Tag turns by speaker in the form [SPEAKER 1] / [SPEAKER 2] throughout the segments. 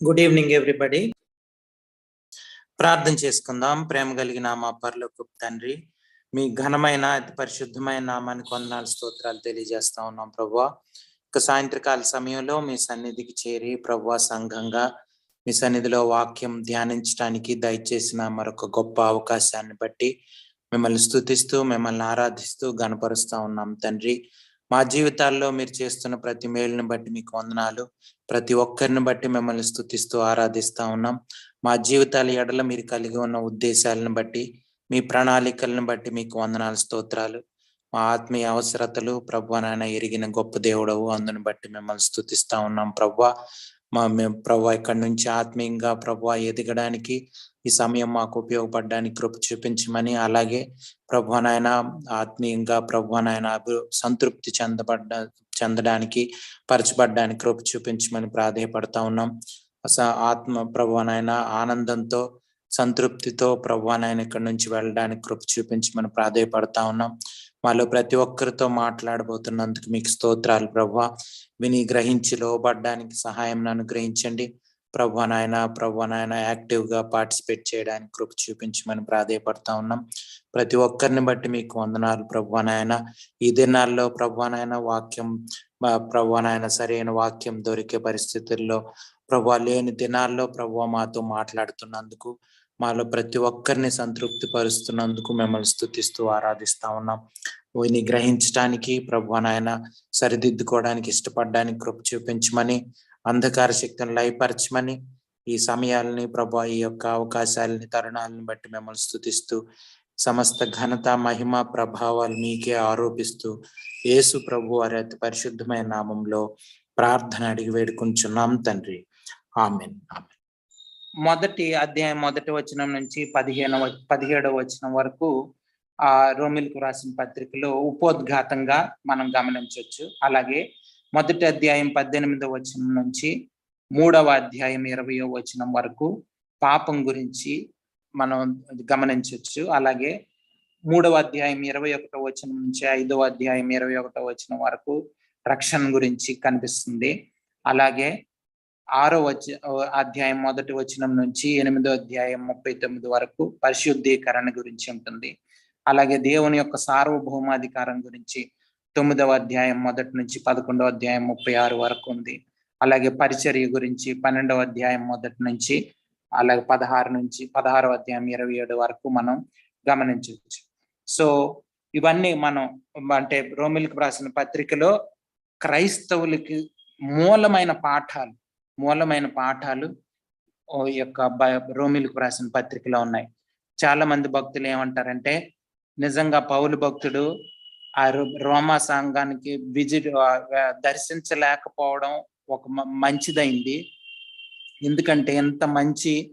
[SPEAKER 1] Good evening everybody ప్రార్థన చేసుకుందాం. ప్రేమ కలిగిన మా పరలోక తండ్రి మీ ఘనమైన అతి పరిశుద్ధమైన నామానికి వందనాలు స్తోత్రాలు తెలియజేస్తా ఉన్నాం ప్రభు ఇక సాయంత్రకాల సమయంలో మీ సన్నిధికి చేరి ప్రభు సంఘంగా మీ సన్నిధిలో వాక్యం ధ్యానించడానికి దయచేసిన మరొక గొప్ప అవకాశాన్ని బట్టి మిమ్మల్ని స్తుతిస్తూ మిమ్మల్ని ఆరాధిస్తూ గనపరుస్తా ఉన్నాం తండ్రి. మా జీవితాల్లో మీరు చేస్తున్న ప్రతి మేలుని బట్టి మీకు వందనాలు. ప్రతి ఒక్కరిని బట్టి మిమ్మల్ని స్థుతిస్తూ ఆరాధిస్తా ఉన్నాం. మా జీవితాల ఎడల మీరు కలిగి ఉన్న ఉద్దేశాలను బట్టి మీ ప్రణాళికలను బట్టి మీకు వందనాలు స్తోత్రాలు. మా ఆత్మీయ అవసరతలు ప్రభు నాయన ఎరిగిన గొప్ప దేవుడవు. అందుని బట్టి మిమ్మల్ని స్థుతిస్తా ఉన్నాం. ప్రభు మా మేము ప్రభు ఇక్కడి నుంచి ఆత్మీయంగా ప్రభు ఎదగడానికి ఈ సమయం మాకు ఉపయోగపడడానికి కృప చూపించమని అలాగే ప్రభు నాయన ఆత్మీయంగా ప్రభు నాయన సంతృప్తి చెందబడ్డ చెందడానికి పరచబడ్డానికి కృప చూపించమని ప్రాధేయపడతా ఉన్నాం. అస ఆత్మ ప్రభు నాయన ఆనందంతో సంతృప్తితో ప్రభు నాయన ఇక్కడి నుంచి వెళ్ళడానికి కృప చూపించమని ప్రాధేయపడతా ఉన్నాం. మాలో ప్రతి ఒక్కరితో మాట్లాడబోతున్నందుకు మీకు స్తోత్రాలు ప్రభు విని గ్రహించి లోబడ్డానికి సహాయం అనుగ్రహించండి ప్రభు నాయన ప్రభు నాయన యాక్టివ్గా పార్టిసిపేట్ చేయడానికి కృప చూపించమని ప్రాధేయపడతా ఉన్నాం. ప్రతి ఒక్కరిని బట్టి మీకు వందనాలు ప్రభు నాయన. ఈ దినాల్లో ప్రభు నాయన వాక్యం మా ప్రభు నాయన సరైన వాక్యం దొరికే పరిస్థితుల్లో ప్రభు లేని దినాల్లో ప్రభు మాతో మాట్లాడుతున్నందుకు మాలో ప్రతి ఒక్కరిని సంతృప్తి పరుస్తున్నందుకు మిమ్మల్ని స్థుతిస్తూ ఆరాధిస్తా ఉన్నాం. వీని గ్రహించడానికి ప్రభు నాయన సరిదిద్దుకోవడానికి ఇష్టపడడానికి కృప చూపించమని అంధకార శక్తిని లయపరచమని ఈ సమయాలని ప్రభా ఈ యొక్క అవకాశాలని తరుణాలను బట్టి మిమ్మల్ని స్థుతిస్తూ సమస్త ఘనత మహిమ ప్రభావాలు మీకే ఆరోపిస్తూ యేసు ప్రభు వారి అతి పరిశుద్ధమైన నామంలో ప్రార్థన అడిగి వేడుకుంటున్నాం తండ్రి. ఆమెన్. ఆమెన్. మొదటి అధ్యాయం మొదటి వచనం నుంచి పదిహేనవ పదిహేడవ వచనం వరకు ఆ రోమిల్కు రాసిన పత్రికలో ఉపోద్ఘాతంగా మనం గమనించవచ్చు అలాగే మొదటి అధ్యాయం పద్దెనిమిదవ వచనం నుంచి మూడవ అధ్యాయం ఇరవయో వచనం వరకు పాపం గురించి మనం గమనించవచ్చు. అలాగే మూడవ అధ్యాయం ఇరవై ఒకటో వచనం నుంచి ఐదవ అధ్యాయం ఇరవై ఒకటో వచనం వరకు రక్షణ గురించి కనిపిస్తుంది. అలాగే ఆరో వచ అధ్యాయం మొదటి వచనం నుంచి ఎనిమిదో అధ్యాయం ముప్పై తొమ్మిది వరకు పరిశుద్ధీకరణ గురించి ఉంటుంది. అలాగే దేవుని యొక్క సార్వభౌమాధికారం గురించి తొమ్మిదవ అధ్యాయం మొదటి నుంచి పదకొండవ అధ్యాయం ముప్పై ఆరు వరకు ఉంది. అలాగే పరిచర్య గురించి పన్నెండవ అధ్యాయం మొదటి నుంచి అలాగే పదహారు నుంచి పదహారవ అధ్యాయం ఇరవై ఏడు వరకు మనం గమనించవచ్చు. సో ఇవన్నీ మనం అంటే రోమిల్కి రాసిన పత్రికలో క్రైస్తవులకి మూలమైన పాఠాలు మూలమైన పాఠాలు ఓ యొక్క బ- రోమిలకు రాసిన పత్రికలో ఉన్నాయి. చాలా మంది భక్తులు ఏమంటారంటే నిజంగా పౌలు భక్తుడు ఆ రో- రోమా సంఘానికి విజిట్ దర్శించలేకపోవడం ఒక మ- మంచిదైంది. ఎందుకంటే ఎంత మంచి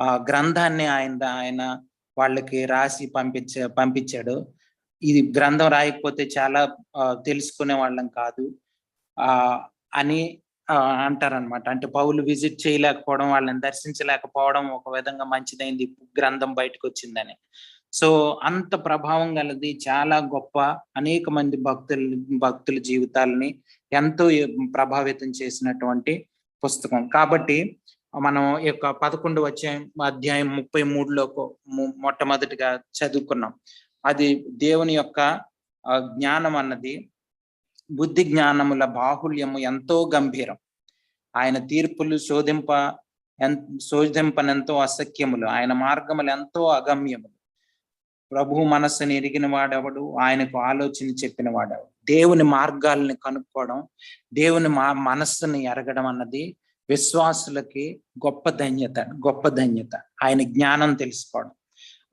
[SPEAKER 1] ఆ గ్రంథాన్ని ఆయన ఆయన వాళ్ళకి రాసి పంపించ పంపించాడు. ఇది గ్రంథం రాయకపోతే చాలా తెలుసుకునే వాళ్ళం కాదు. ఆ అని అంటారనమాట అంటే పౌలు విజిట్ చేయలేకపోవడం వాళ్ళని దర్శించలేకపోవడం ఒక విధంగా మంచిదైంది గ్రంథం బయటకు వచ్చిందని సో అంత ప్రభావం గలది చాలా గొప్ప అనేక మంది భక్తుల భక్తుల జీవితాలని ఎంతో ప్రభావితం చేసినటువంటి పుస్తకం. కాబట్టి మనం ఈ యొక్క పదకొండు వచ్చే అధ్యాయం ముప్పై మూడులో మొట్టమొదటిగా చదువుకున్నాం. అది దేవుని యొక్క జ్ఞానం అన్నది బుద్ధి జ్ఞానముల బాహుల్యము ఎంతో గంభీరం. ఆయన తీర్పులు శోధింప ఎన్ శోధింపనెంతో అసఖ్యములు. ఆయన మార్గములు ఎంతో అగమ్యములు. ప్రభు మనస్సుని ఎరిగిన వాడెవడు? ఆయనకు ఆలోచన చెప్పిన వాడెవడు? దేవుని మార్గాల్ని కనుక్కోవడం దేవుని మా మనస్సుని ఎరగడం అన్నది విశ్వాసులకి గొప్ప ధన్యత గొప్ప ధన్యత. ఆయన జ్ఞానం తెలుసుకోవడం.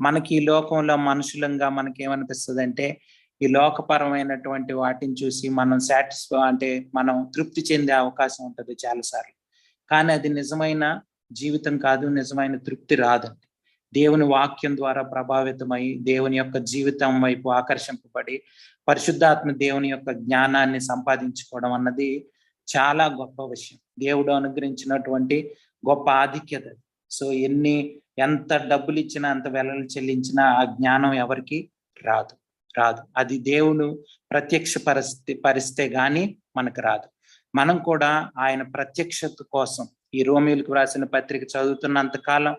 [SPEAKER 1] మనకి ఈ లోకంలో మనుషులంగా మనకేమనిపిస్తుంది అంటే ఈ లోకపరమైనటువంటి వాటిని చూసి మనం సాటిస్ఫై అంటే మనం తృప్తి చెందే అవకాశం ఉంటుంది చాలాసార్లు. కానీ అది నిజమైన జీవితం కాదు నిజమైన తృప్తి రాదండి. దేవుని వాక్యం ద్వారా ప్రభావితమై దేవుని యొక్క జీవితం వైపు ఆకర్షింపబడి పరిశుద్ధాత్మ దేవుని యొక్క జ్ఞానాన్ని సంపాదించుకోవడం అన్నది చాలా గొప్ప విషయం. దేవుడు అనుగ్రహించినటువంటి గొప్ప ఆధిక్యత సో ఎన్ని ఎంత డబ్బులు ఇచ్చినా అంత వెలలు చెల్లించినా ఆ జ్ఞానం ఎవరికి రాదు. రాదు. అది దేవుడు ప్రత్యక్ష పరిస్థితి పరిస్తే గాని మనకు రాదు. మనం కూడా ఆయన ప్రత్యక్షత కోసం ఈ రోమిలకు రాసిన పత్రిక చదువుతున్నంత కాలం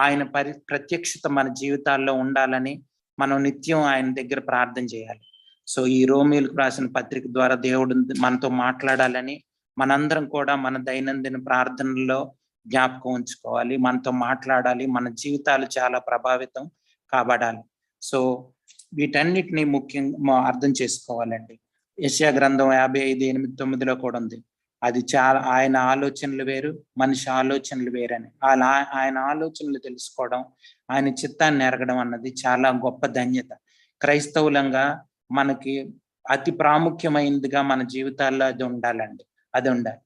[SPEAKER 1] ఆయన పరి ప్రత్యక్షత మన జీవితాల్లో ఉండాలని మనం నిత్యం ఆయన దగ్గర ప్రార్థన చేయాలి. సో ఈ రోమిలకు రాసిన పత్రిక ద్వారా దేవుడు మనతో మాట్లాడాలని మనందరం కూడా మన దైనందిన ప్రార్థనలో జ్ఞాపకం ఉంచుకోవాలి. మనతో మాట్లాడాలి. మన జీవితాలు చాలా ప్రభావితం కాబడాలి. సో వీటన్నిటిని ముఖ్యంగా అర్థం చేసుకోవాలండి. యశా గ్రంథం యాభై ఐదు ఎనిమిది తొమ్మిదిలో కూడా ఉంది. అది చాలా ఆయన ఆలోచనలు వేరు మనిషి ఆలోచనలు వేరని. అలా ఆయన ఆలోచనలు తెలుసుకోవడం ఆయన చిత్తాన్ని ఎరగడం అన్నది చాలా గొప్ప ధన్యత. క్రైస్తవులంగా మనకి అతి ప్రాముఖ్యమైనదిగా మన జీవితాల్లో అది ఉండాలండి. అది ఉండాలి.